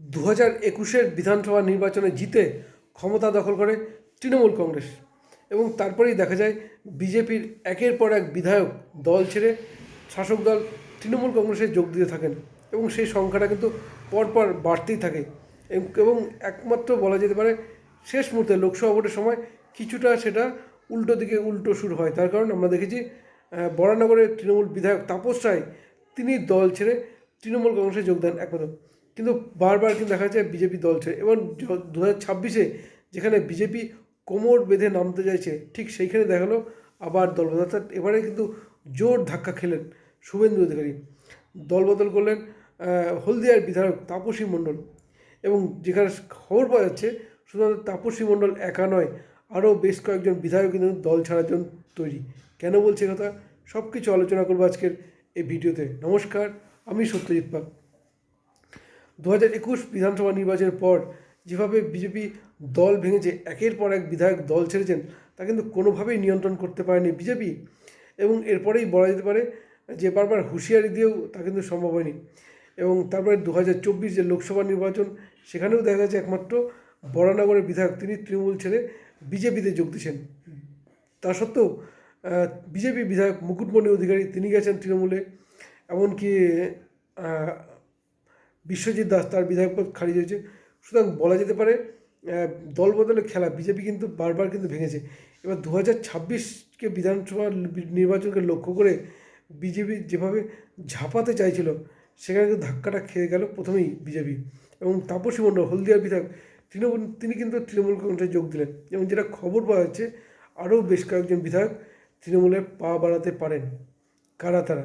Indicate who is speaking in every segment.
Speaker 1: দু হাজার একুশের বিধানসভা নির্বাচনে জিতে ক্ষমতা দখল করে তৃণমূল কংগ্রেস। এবং তারপরেই দেখা যায় বিজেপির একের পর এক বিধায়ক দল ছেড়ে শাসক দল তৃণমূল কংগ্রেসে যোগ দিতে থাকেন এবং সেই সংখ্যাটা কিন্তু পরপর বাড়তেই থাকে। এবং- একমাত্র বলা যেতে পারে শেষ মুহূর্তে লোকসভা ভোটের সময় কিছুটা সেটা উল্টো দিকে উল্টো শুরু হয়। তার কারণ আমরা দেখেছি বরানগরের তৃণমূল বিধায়ক তাপস রায়, তিনি দল ছেড়ে তৃণমূল কংগ্রেসে যোগ দেন একমাত্র। কিন্তু বারবার কিন্তু দেখা যাচ্ছে বিজেপি দল ছেড়ে। এবং দু হাজার ছাব্বিশে যেখানে বিজেপি কোমর বেঁধে নামতে চাইছে, ঠিক সেইখানে দেখা গেলো আবার দলবদল। অর্থাৎ এবারে কিন্তু জোর ধাক্কা খেলেন শুভেন্দু অধিকারী। দলবদল করলেন হলদিয়ার বিধায়ক তাপসী মণ্ডল। এবং যেখানে খবর পাওয়া যাচ্ছে, শুধুমাত্র তাপসী মণ্ডল একা নয়, আরও বেশ কয়েকজন বিধায়ক কিন্তু দল ছাড়ার জন্য তৈরি। কেন বলছে কথা? সব কিছু আলোচনা করব আজকের এই ভিডিওতে। নমস্কার, আমি সত্যজিৎ পাল। দু হাজার একুশ বিধানসভা নির্বাচনের পর যেভাবে বিজেপি দল ভেঙেছে, একের পর এক বিধায়ক দল ছেড়েছেন, তা কিন্তু কোনোভাবেই নিয়ন্ত্রণ করতে পারেনি বিজেপি। এবং এরপরেই বলা যেতে পারে যে বারবার হুঁশিয়ারি দিয়েও তা কিন্তু সম্ভব হয়নি। এবং তারপরে দু হাজার চব্বিশ যে লোকসভা নির্বাচন, সেখানেও দেখা গেছে একমাত্র বরানগরের বিধায়ক, তিনি তৃণমূল ছেড়ে বিজেপিতে যোগ দিয়েছেন। তা সত্ত্বেও বিজেপি বিধায়ক মুকুটমণি অধিকারী, তিনি গেছেন তৃণমূলে। এমনকি বিশ্বজিৎ দাস তার বিধায়ক পদ খারিজ হয়েছে। সুতরাং বলা যেতে পারে দল বদলের খেলা, বিজেপি কিন্তু বারবার কিন্তু ভেঙেছে। এবার দু হাজার ছাব্বিশকে বিধানসভা নির্বাচনকে লক্ষ্য করে বিজেপি যেভাবে ঝাঁপাতে চাইছিল, সেখানে কিন্তু ধাক্কাটা খেয়ে গেল প্রথমেই বিজেপি। এবং তাপসী মণ্ডল, হলদিয়ার বিধায়ক তৃণমূল, তিনি কিন্তু তৃণমূল কংগ্রেসে যোগ দিলেন। এবং যেটা খবর পাওয়া যাচ্ছে, আরও বেশ কয়েকজন বিধায়ক তৃণমূলে পা বাড়াতে পারেন। কারা তারা?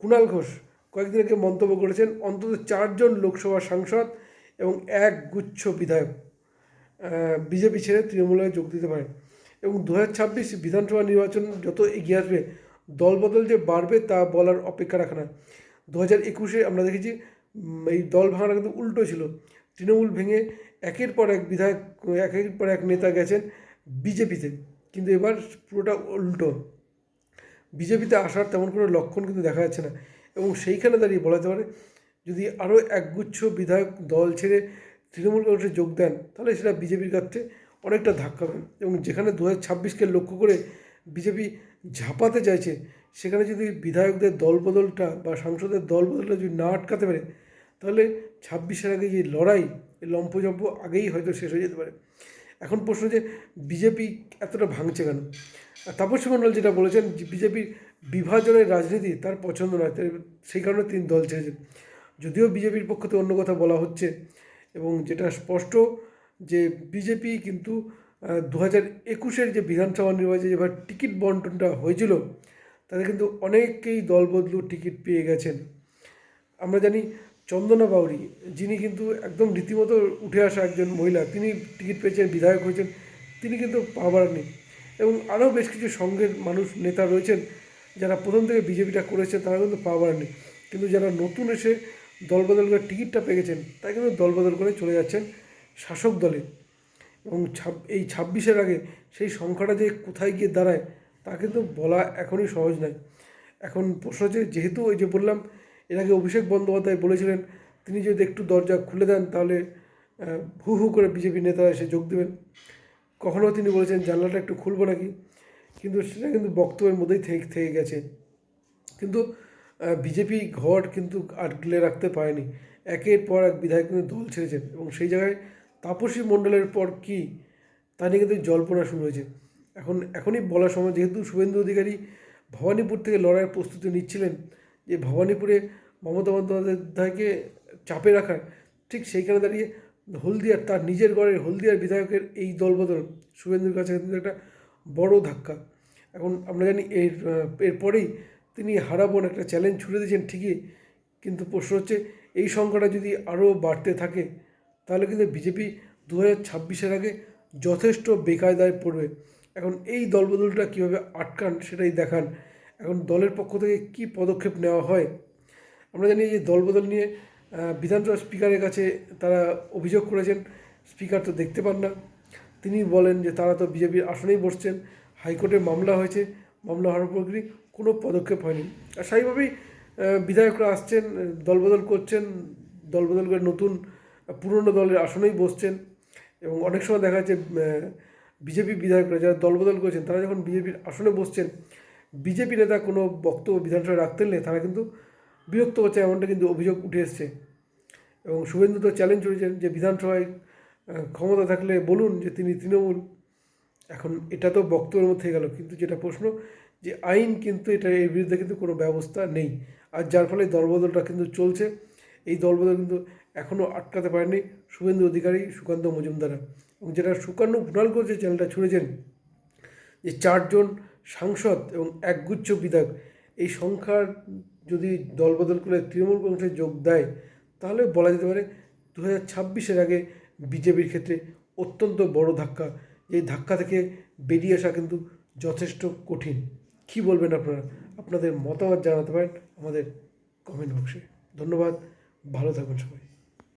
Speaker 1: কুণাল ঘোষ কয়েকদিন আগে মন্তব্য করেছেন, অন্তত চারজন লোকসভা সাংসদ এবং এক গুচ্ছ বিধায়ক বিজেপি ছেড়ে তৃণমূলে যোগ দিতে পারে এবং দু হাজার ছাব্বিশ বিধানসভা নির্বাচন যত এগিয়ে আসবে, দলবদল যে বাড়বে তা বলার অপেক্ষা রাখে না। দু হাজার একুশে আমরা দেখেছি এই দল ভাঙাটা কিন্তু উল্টো ছিল। তৃণমূল ভেঙে একের পর এক বিধায়ক, একের পর এক নেতা গেছেন বিজেপিতে। কিন্তু এবার পুরোটা উল্টো। বিজেপিতে আসার তেমন কোনো লক্ষণ কিন্তু দেখা যাচ্ছে না। এবং সেইখানে দাঁড়িয়ে বলা যেতে পারে, যদি আরও একগুচ্ছ বিধায়ক দল ছেড়ে তৃণমূল কংগ্রেসে যোগ দেন, তাহলে সেটা বিজেপির কাছে অনেকটা ধাক্কা পাবে এবং যেখানে দু হাজার ছাব্বিশকে লক্ষ্য করে বিজেপি ঝাঁপাতে চাইছে, সেখানে যদি বিধায়কদের দলবদলটা বা সাংসদের দলবদলটা যদি না আটকাতে পারে, তাহলে ছাব্বিশের আগে যে লড়াই লম্পজম্প আগেই হয়তো শেষ হয়ে যেতে পারে। এখন প্রশ্ন যে, বিজেপি এতটা ভাঙছে কেন? তাপসী মণ্ডল যেটা বলেছেন যে, বিজেপির বিভাজনের রাজনীতি তার পছন্দ নয়, তাই সেই কারণে তিনি দল ছেড়েছেন। যদিও বিজেপির পক্ষ থেকে অন্য কথা বলা হচ্ছে এবং যেটা স্পষ্ট যে বিজেপি কিন্তু দু হাজার একুশের যে বিধানসভা নির্বাচনে যেভাবে টিকিট বন্টনটা হয়েছিল, তাতে কিন্তু অনেকেই দল বদলু টিকিট পেয়ে গেছেন। আমরা জানি চন্দনা বাউরি যিনি কিন্তু একদম রীতিমতো উঠে আসা একজন মহিলা, তিনি টিকিট পেয়েছেন, বিধায়ক হয়েছেন, তিনি কিন্তু পা নেই। এবং আরও বেশ কিছু সঙ্গের মানুষ, নেতা রয়েছেন যারা প্রথম থেকে বিজেপিটা করেছে, তারা কিন্তু পাওয়ার নেই। কিন্তু যারা নতুন এসে দলবদল করে টিকিটটা পেয়ে গেছেন, তারা কিন্তু দলবদল করে চলে যাচ্ছেন শাসক দলে। এবং এই ছাব্বিশের আগে সেই সংখ্যাটা যে কোথায় গিয়ে দাঁড়ায়, তা কিন্তু বলা এখনই সহজ নয়। এখন প্রশ্ন হচ্ছে, যেহেতু ওই যে বললাম, এর আগে অভিষেক বন্দ্যোপাধ্যায় বলেছিলেন, তিনি যদি একটু দরজা খুলে দেন, তাহলে হু হু করে বিজেপি নেতারা এসে যোগ দেবেন। কখনও তিনি বলেছেন, জানলাটা একটু খুলবো নাকি? কিন্তু সেটা কিন্তু বক্তব্যের মধ্যেই থেকে থেকে গেছে। কিন্তু বিজেপি ঘর কিন্তু আটলে রাখতে পারেনি। একের পর এক বিধায়ক কিন্তু দল ছেড়েছেন এবং সেই জায়গায় তাপসী মণ্ডলের পর কি, তা নিয়ে কিন্তু জল্পনা শুরু হয়েছে। এখন, এখনই বলার সময়, যেহেতু শুভেন্দু অধিকারী ভবানীপুর থেকে লড়াইয়ের প্রস্তুতি নিচ্ছিলেন, যে ভবানীপুরে মমতা বন্দ্যোপাধ্যায়কে চাপে রাখার, ঠিক সেইখানে দাঁড়িয়ে হলদিয়ার, তার নিজের ঘরের হলদিয়ার বিধায়কের এই দলবদল শুভেন্দুর কাছে কিন্তু একটা বড় ধাক্কা। এখন আমরা জানি এর এরপরেই তিনি হারাবোন একটা চ্যালেঞ্জ ছুড়ে দিয়েছেন ঠিকই। কিন্তু প্রশ্ন হচ্ছে, এই সংখ্যাটা যদি আরও বাড়তে থাকে, তাহলে কিন্তু বিজেপি দু হাজার ছাব্বিশের আগে যথেষ্ট বেকায়দায় পড়বে। এখন এই দলবদলটা কীভাবে আটকান সেটাই দেখান। এখন দলের পক্ষ থেকে কী পদক্ষেপ নেওয়া হয়? আমরা জানি যে দলবদল নিয়ে বিধানসভা স্পিকারের কাছে তারা অভিযোগ করেছেন, স্পিকার তো দেখতে পান না। তিনি বলেন যে তারা তো বিজেপির আসনেই বসছেন। হাইকোর্টে মামলা হয়েছে, মামলা হওয়ার পর কি কোনো পদক্ষেপ হয়নি। আর স্বাভাবিকভাবেই বিধায়করা আসছেন দলবদল করছেন, দলবদল করে নতুন পুরনো দলের আসনেই বসছেন এবং অনেক সময় দেখা যাচ্ছে বিজেপি বিধায়করা যারা দলবদল করেছেন, তারা যখন বিজেপির আসনে বসছেন, বিজেপি নেতা কোনো বক্তব্য বিধানসভায় রাখতে নিলে তারা কিন্তু বিরক্ত হচ্ছে, এমনটা কিন্তু অভিযোগ উঠে এসছে। এবং শুভেন্দু তো চ্যালেঞ্জ করেছেন যে বিধানসভায় ক্ষমতা থাকলে বলুন যে তিনি তৃণমূল। এখন এটা তো বক্তব্যের মধ্যে গেল, কিন্তু যেটা প্রশ্ন যে আইন কিন্তু এটা এর বিরুদ্ধে কিন্তু কোনো ব্যবস্থা নেই। আর যার ফলে দলবদলটা কিন্তু চলছে। এই দলবদল কিন্তু এখনও আটকাতে পারেনি শুভেন্দু অধিকারী, সুকান্ত মজুমদারা। এবং যেটা সুকান্ত কুণাল যে চ্যানেলটা ছুড়েছেন, যে চারজন সাংসদ এবং একগুচ্ছ বিধায়ক, এই সংখ্যার যদি দলবদল করে তৃণমূল কংগ্রেসে যোগ দেয়, তাহলে বলা যেতে পারে দু হাজার ছাব্বিশের আগে বিজেপির ক্ষেত্রে অত্যন্ত বড় ধাক্কা। এই ধাক্কা থেকে বেরিয়ে আসা কিন্তু যথেষ্ট কঠিন। কি বলবেন আপনারা? আপনাদের মতামত জানাতে পারেন আমাদের কমেন্ট বক্সে ধন্যবাদ, ভালো থাকুন সবাই।